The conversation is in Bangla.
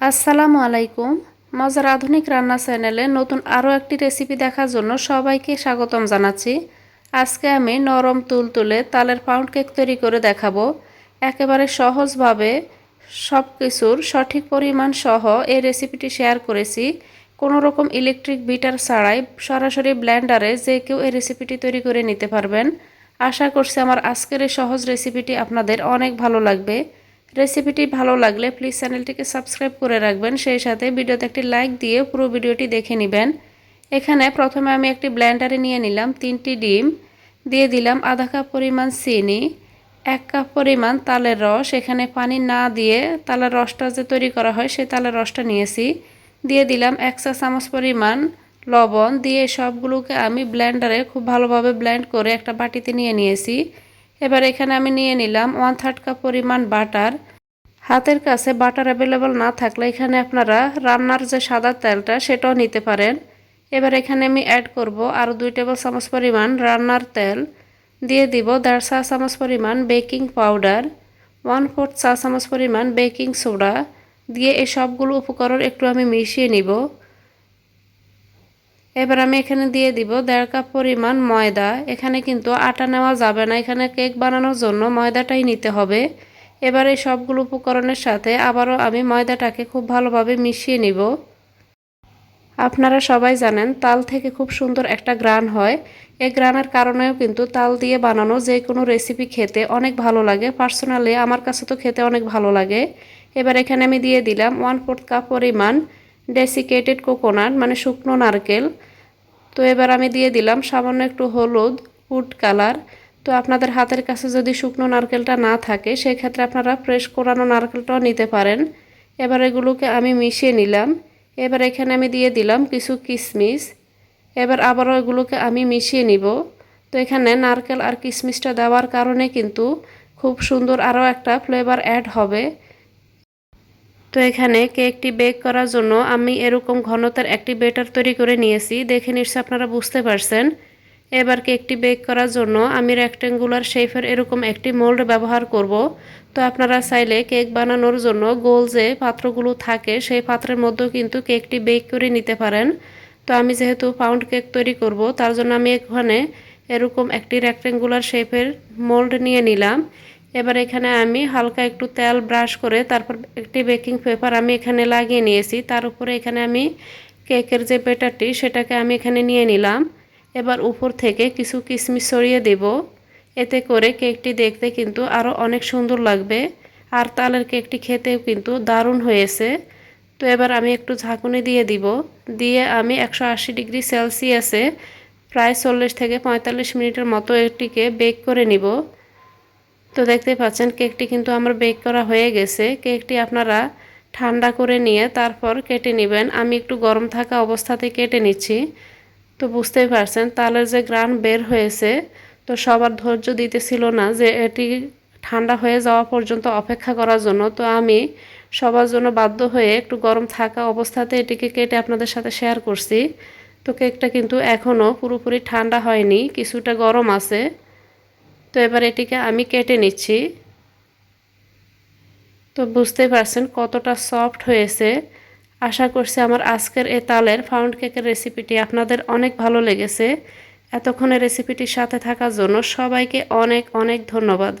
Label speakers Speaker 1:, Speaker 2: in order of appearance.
Speaker 1: আসসালামু আলাইকুম। মজার আধুনিক রান্না চ্যানেলে নতুন আরও একটি রেসিপি দেখার জন্য সবাইকে স্বাগতম জানাচ্ছি। আজকে আমি নরম তুলতুলে তালের পাউন্ড কেক তৈরি করে দেখাবো। একেবারে সহজভাবে সব কিছুর সঠিক পরিমাণ সহ এই রেসিপিটি শেয়ার করেছি। কোনো রকম ইলেকট্রিক বিটার ছাড়াই সরাসরি ব্ল্যান্ডারে যে কেউ এই রেসিপিটি তৈরি করে নিতে পারবেন। আশা করছি আমার আজকের এই সহজ রেসিপিটি আপনাদের অনেক ভালো লাগবে। রেসিপিটি ভালো লাগলে প্লিজ চ্যানেলটিকে সাবস্ক্রাইব করে রাখবেন। সেই সাথে ভিডিওতে একটি লাইক দিয়ে পুরো ভিডিওটি দেখে নেবেন। এখানে প্রথমে আমি একটি ব্ল্যান্ডারে নিয়ে নিলাম তিনটি ডিম। দিয়ে দিলাম আধা কাপ পরিমাণ চিনি, এক কাপ পরিমাণ তালের রস। এখানে পানি না দিয়ে তালের রসটা যে তৈরি করা হয়, সেই তালের রসটা নিয়েছি। দিয়ে দিলাম এক চা চামচ পরিমাণ লবণ। দিয়ে সবগুলোকে আমি ব্ল্যান্ডারে খুব ভালোভাবে ব্ল্যান্ড করে একটা বাটিতে নিয়ে নিয়েছি। এবার এখানে আমি নিয়ে নিলাম ওয়ান থার্ড কাপ পরিমাণ বাটার হাতের কাছে বাটার অ্যাভেলেবল না থাকলে এখানে আপনারা রান্নার যে সাদা তেলটা, সেটাও নিতে পারেন। এবার এখানে আমি অ্যাড করব আরও দুই টেবিল চামচ পরিমাণ রান্নার তেল। দিয়ে দিব দেড় চা চামচ পরিমাণ বেকিং পাউডার ওয়ান ফোর্থ চা চামচ পরিমাণ বেকিং সোডা দিয়ে এই সবগুলো উপকরণ একটু আমি মিশিয়ে নিব। এবার আমি এখানে দিয়ে দিব দেড় কাপ পরিমাণ ময়দা। এখানে কিন্তু আটা নেওয়া যাবে না, এখানে কেক বানানোর জন্য ময়দাটাই নিতে হবে। এবার এই সবগুলো উপকরণের সাথে আবারও আমি ময়দাটাকে খুব ভালোভাবে মিশিয়ে নিব। আপনারা সবাই জানেন, তাল থেকে খুব সুন্দর একটা গ্রান হয়। এই গ্রানের কারণেও কিন্তু তাল দিয়ে বানানো যে কোনো রেসিপি খেতে অনেক ভালো লাগে। পার্সোনালি আমার কাছে তো খেতে অনেক ভালো লাগে। এবার এখানে আমি দিয়ে দিলাম ওয়ান ফোর্থ কাপ পরিমাণ ডেসিকেটেড কোকোনাট মানে শুকনো নারকেল। তো এবার আমি দিয়ে দিলাম সামান্য একটু হলুদ ফুড কালার। তো আপনাদের হাতের কাছে যদি শুকনো নারকেলটা না থাকে, সেক্ষেত্রে আপনারা ফ্রেশ কোরানো নারকেলটাও নিতে পারেন। এবার এগুলোকে আমি মিশিয়ে নিলাম। এবার এখানে আমি দিয়ে দিলাম কিছু কিশমিশ এবার আবারও এগুলোকে আমি মিশিয়ে নিব। তো এখানে নারকেল আর কিশমিশটা দেওয়ার কারণে কিন্তু খুব সুন্দর আরও একটা ফ্লেভার অ্যাড হবে। তো এখানে কেকটি বেক করার জন্য আমি এরকম ঘনতার একটি বেটার তৈরি করে নিয়েছি। দেখে নিশ্চয় আপনারা বুঝতে পারছেন। এবার কেকটি বেক করার জন্য আমি রেক্টেঙ্গুলার শেফের এরকম একটি মোল্ড ব্যবহার করব। তো আপনারা চাইলে কেক বানানোর জন্য গোল যে পাত্রগুলো থাকে, সেই পাত্রের মধ্যেও কিন্তু কেকটি বেক করে নিতে পারেন। তো আমি যেহেতু পাউন্ড কেক তৈরি করব, তার জন্য আমি এখানে এরকম একটি রেক্টেঙ্গুলার শেপের মোল্ড নিয়ে নিলাম। এবার এখানে আমি হালকা একটু তেল ব্রাশ করে তারপর একটি বেকিং পেপার আমি এখানে লাগিয়ে নিয়েছি। তার উপরে এখানে আমি কেকের যে বেটারটি সেটাকে আমি এখানে নিয়ে নিলাম। এবার উপর থেকে কিছু কিশমিশ ছড়িয়ে দেব। এতে করে কেকটি দেখতে কিন্তু আরও অনেক সুন্দর লাগবে। আর তালের কেকটি খেতেও কিন্তু দারুণ হয়েছে। তো এবার আমি একটু ঝাঁকুনি দিয়ে দিব। দিয়ে আমি একশো আশি ডিগ্রি সেলসিয়াসে প্রায় চল্লিশ থেকে পঁয়তাল্লিশ মিনিটের মতো এটিকে বেক করে নিব। তো দেখতে পাচ্ছেন, কেকটি কিন্তু আমার বেক করা হয়ে গেছে। কেকটি আপনারা ঠান্ডা করে নিয়ে তারপর কেটে নেবেন। আমি একটু গরম থাকা অবস্থাতে কেটে নিচ্ছি। তো বুঝতেই পারছেন, তালের যে গ্রান বের হয়েছে, তো সবার ধৈর্য দিতেছিল না যে এটি ঠান্ডা হয়ে যাওয়া পর্যন্ত অপেক্ষা করার জন্য। তো আমি সবার জন্য বাধ্য হয়ে একটু গরম থাকা অবস্থাতে এটিকে কেটে আপনাদের সাথে শেয়ার করছি। তো কেকটা কিন্তু এখনও পুরোপুরি ঠান্ডা হয়নি, কিছুটা গরম আছে। তো এবার এটিকে আমি কেটে নিচ্ছি। তো বুঝতে পারছেন কতটা সফট হয়েছে। আশা করছি আমার আজকের এ তালের ফাউন্ড কেকের রেসিপিটি আপনাদের অনেক ভালো লেগেছে। এতক্ষণে রেসিপিটির সাথে থাকার জন্য সবাইকে অনেক অনেক ধন্যবাদ।